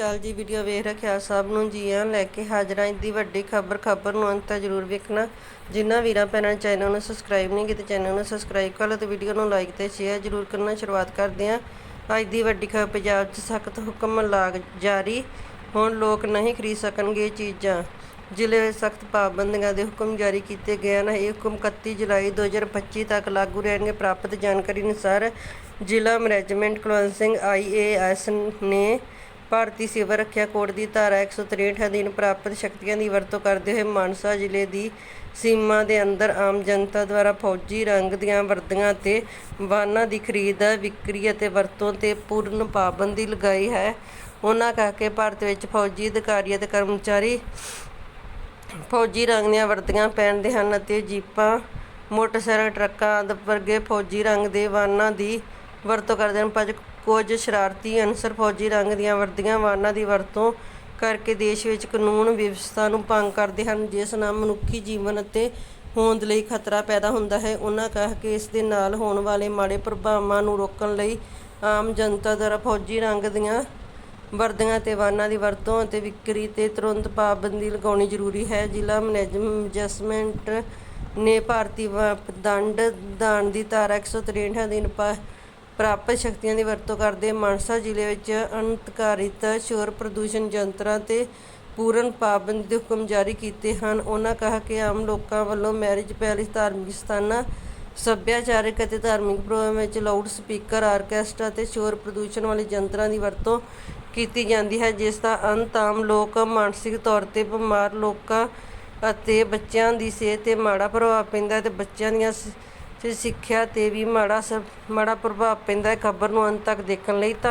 ਅਕਾਲ ਜੀ ਵੀਡੀਓ ਵੇਖ ਰੱਖਿਆ ਸਭ ਨੂੰ ਜੀ ਆਇਆਂ ਲੈ ਕੇ ਹਾਜ਼ਰਾਂ ਇੰਦੀ ਵੱਡੀ ਖਬਰ ਖਬਰ ਨੂੰ ਅੰਤ ਤੱਕ ਜ਼ਰੂਰ ਵੇਖਣਾ। ਜਿਨ੍ਹਾਂ ਵੀਰਾਂ ਭੈਣਾਂ ਚੈਨਲ ਨੂੰ ਸਬਸਕ੍ਰਾਈਬ ਨਹੀਂ ਕੀਤੇ, ਚੈਨਲ ਨੂੰ ਸਬਸਕ੍ਰਾਈਬ ਕਰ ਲਓ ਤੇ ਵੀਡੀਓ ਨੂੰ ਲਾਈਕ ਤੇ ਸ਼ੇਅਰ ਜ਼ਰੂਰ ਕਰਨਾ। ਸ਼ੁਰੂਆਤ ਕਰਦੇ ਹਾਂ। ਅੱਜ ਦੀ ਵੱਡੀ ਖਬਰ, ਪੰਜਾਬ 'ਚ ਸਖਤ ਹੁਕਮ ਲਾਗ ਜਾਰੀ। ਹੁਣ ਲੋਕ ਨਹੀਂ ਖਰੀਦ ਸਕਣਗੇ ਇਹ ਚੀਜ਼ਾਂ। ਜ਼ਿਲ੍ਹੇ ਵਿੱਚ ਸਖਤ ਪਾਬੰਦੀਆਂ ਦੇ ਹੁਕਮ ਜਾਰੀ ਕੀਤੇ ਗਏ ਹਨ। ਇਹ ਹੁਕਮ 31 ਜੁਲਾਈ 2025 ਤੱਕ ਲਾਗੂ ਰਹਿਣਗੇ। ਪ੍ਰਾਪਤ ਜਾਣਕਾਰੀ ਅਨੁਸਾਰ ਜ਼ਿਲ੍ਹਾ ਮੈਨੇਜਮੈਂਟ ਕੁਲਵੰਤ ਸਿੰਘ ਆਈਏਐਸ ਨੇ ਭਾਰਤੀ ਸਿਵਲ ਰੱਖਿਆ ਕੋਡ ਦੀ ਧਾਰਾ 163 ਅਧੀਨ ਪ੍ਰਾਪਤ ਸ਼ਕਤੀਆਂ ਦੀ ਵਰਤੋਂ ਕਰਦੇ ਹੋਏ ਮਾਨਸਾ ਜ਼ਿਲ੍ਹੇ ਦੀ ਸੀਮਾ ਦੇ ਅੰਦਰ ਆਮ ਜਨਤਾ ਦੁਆਰਾ ਫੌਜੀ ਰੰਗ ਦੀਆਂ ਵਰਦੀਆਂ ਅਤੇ ਵਾਹਨਾਂ ਦੀ ਖਰੀਦ, ਵਿਕਰੀ ਅਤੇ ਵਰਤੋਂ ਤੇ ਪੂਰਨ ਪਾਬੰਦੀ ਲਗਾਈ ਹੈ। ਉਹਨਾਂ ਕਹਾ ਕਿ ਭਾਰਤ ਵਿੱਚ ਫੌਜੀ ਅਧਿਕਾਰੀ ਅਤੇ ਕਰਮਚਾਰੀ ਫੌਜੀ ਰੰਗ ਦੀਆਂ ਵਰਦੀਆਂ ਪਹਿਨਦੇ ਹਨ ਅਤੇ ਜੀਪਾਂ, ਮੋਟਰਸਾਈਕਲ, ਟਰੱਕਾਂ ਆਦਿ ਵਰਗੇ ਫੌਜੀ ਰੰਗ ਦੇ ਵਾਹਨਾਂ ਦੀ ਵਰਤੋਂ ਕਰਦੇ ਹਨ। ਪਰ ਕੁਝ ਸ਼ਰਾਰਤੀ ਅਨਸਰ ਫੌਜੀ ਰੰਗ ਦੀਆਂ ਵਰਦੀਆਂ ਵਾਹਨਾਂ ਦੀ ਵਰਤੋਂ ਕਰਕੇ ਦੇਸ਼ ਵਿੱਚ ਕਾਨੂੰਨ ਵਿਵਸਥਾ ਨੂੰ ਭੰਗ ਕਰਦੇ ਹਨ ਜਿਸ ਨਾਲ ਮਨੁੱਖੀ ਜੀਵਨ ਅਤੇ ਹੋਂਦ ਲਈ ਖਤਰਾ ਪੈਦਾ ਹੁੰਦਾ ਹੈ ਉਹਨਾਂ ਕਿਹਾ ਕਿ ਇਸ ਦੇ ਨਾਲ ਹੋਣ ਵਾਲੇ ਮਾੜੇ ਪ੍ਰਭਾਵਾਂ ਨੂੰ ਰੋਕਣ ਲਈ ਆਮ ਜਨਤਾ ਦੁਆਰਾ ਫੌਜੀ ਰੰਗ ਦੀਆਂ ਵਰਦੀਆਂ ਤੇ ਵਾਹਨਾਂ ਦੀ ਵਰਤੋਂ ਅਤੇ ਵਿਕਰੀ ਤੇ ਤੁਰੰਤ ਪਾਬੰਦੀ ਲਗਾਉਣੀ ਜ਼ਰੂਰੀ ਹੈ ਜ਼ਿਲ੍ਹਾ ਮੈਨੇਜਮੈਂਟ ਨੇ ਭਾਰਤੀ ਵ- ਦੰਡ ਦਾਨ ਦੀ ਧਾਰਾ 163 ਅਧੀਨ ਪਾ- ਪ੍ਰਾਪਤ ਸ਼ਕਤੀਆਂ ਦੀ ਵਰਤੋਂ ਕਰਦੇ ਮਾਨਸਾ ਜ਼ਿਲ੍ਹੇ ਵਿੱਚ ਅਣਅਧਿਕਾਰਿਤ ਸ਼ੋਰ ਪ੍ਰਦੂਸ਼ਣ ਯੰਤਰਾਂ ਤੇ ਪੂਰਨ ਪਾਬੰਦੀ ਦੇ ਹੁਕਮ ਜਾਰੀ ਕੀਤੇ ਹਨ। ਉਹਨਾਂ ਕਿਹਾ ਕਿ ਆਮ ਲੋਕਾਂ ਵੱਲੋਂ ਮੈਰਿਜ ਪੈਲੇਸ, ਧਾਰਮਿਕ ਸਥਾਨਾਂ, ਸੱਭਿਆਚਾਰਕ ਅਤੇ ਧਾਰਮਿਕ ਪ੍ਰੋਗਰਾਮ ਵਿੱਚ ਲਾਊਡ ਸਪੀਕਰ, ਆਰਕੈਸਟਰਾ ਅਤੇ ਸ਼ੋਰ ਪ੍ਰਦੂਸ਼ਣ ਵਾਲੇ ਯੰਤਰਾਂ ਦੀ ਵਰਤੋਂ ਕੀਤੀ ਜਾਂਦੀ ਹੈ, ਜਿਸ ਦਾ ਅੰਤ ਆਮ ਲੋਕ ਮਾਨਸਿਕ ਤੌਰ ਤੇ ਬਿਮਾਰ ਲੋਕਾਂ ਅਤੇ ਬੱਚਿਆਂ ਦੀ ਸਿਹਤ ਤੇ ਮਾੜਾ ਪ੍ਰਭਾਵ ਪੈਂਦਾ ਹੈ ਤੇ ਬੱਚਿਆਂ ਦੀਆਂ ਸ- ਸਿੱਖਿਆ ਤੇ ਵੀ ਮਾੜਾ ਸ ਮਾੜਾ ਪ੍ਰਭਾਵ ਪੈਂਦਾ ਹੈ। ਖਬਰ ਨੂੰ ਅੰਤ ਤੱਕ ਦੇਖਣ ਲਈ ਧੰਨ-